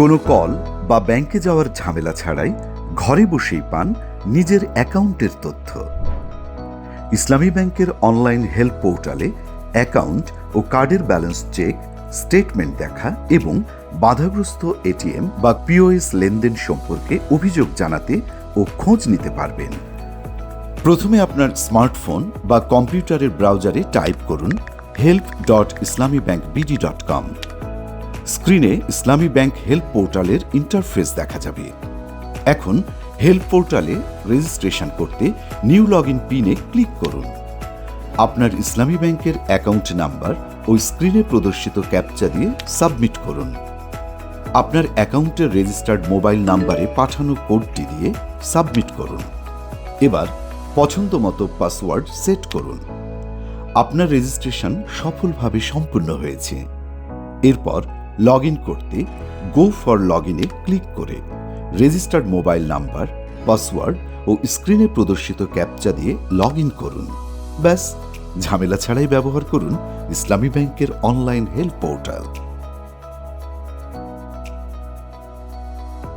কোনো কল বা ব্যাংকে যাওয়ার ঝামেলা ছাড়াই ঘরে বসেই পান নিজের অ্যাকাউন্টের তথ্য। ইসলামী ব্যাংকের অনলাইন হেল্প পোর্টালে অ্যাকাউন্ট ও কার্ডের ব্যালেন্স চেক, স্টেটমেন্ট দেখা এবং বাধাগ্রস্ত এটিএম বা পিওএস লেনদেন সম্পর্কে অভিযোগ জানাতে ও খোঁজ নিতে পারবেন। প্রথমে আপনার স্মার্টফোন বা কম্পিউটারের ব্রাউজারে টাইপ করুন help dot Islami bank BD dot com স্ক্রিনে ইসলামী ব্যাংক হেল্প পোর্টালের ইন্টারফেস দেখা যাবে। এখন হেল্প পোর্টালে রেজিস্ট্রেশন করতে নিউ লগ ইন পিনে ক্লিক করুন। আপনার ইসলামী ব্যাংকের অ্যাকাউন্ট নাম্বার ও স্ক্রিনে প্রদর্শিত ক্যাপচা দিয়ে সাবমিট করুন। আপনার অ্যাকাউন্টের রেজিস্টার্ড মোবাইল নাম্বারে পাঠানো কোডটি দিয়ে সাবমিট করুন। এবার পছন্দ মতো পাসওয়ার্ড সেট করুন। আপনার রেজিস্ট্রেশন সফলভাবে সম্পূর্ণ হয়েছে। এরপর লগ করতে গো ফর লগ ইনে ক্লিক করে রেজিস্টার্ড মোবাইল নাম্বার, পাসওয়ার্ড ও স্ক্রিনে প্রদর্শিত ক্যাপচা দিয়ে লগ করুন। ব্যাস, ঝামেলা ছাড়াই ব্যবহার করুন ইসলামী ব্যাংকের অনলাইন হেল্প পোর্টাল।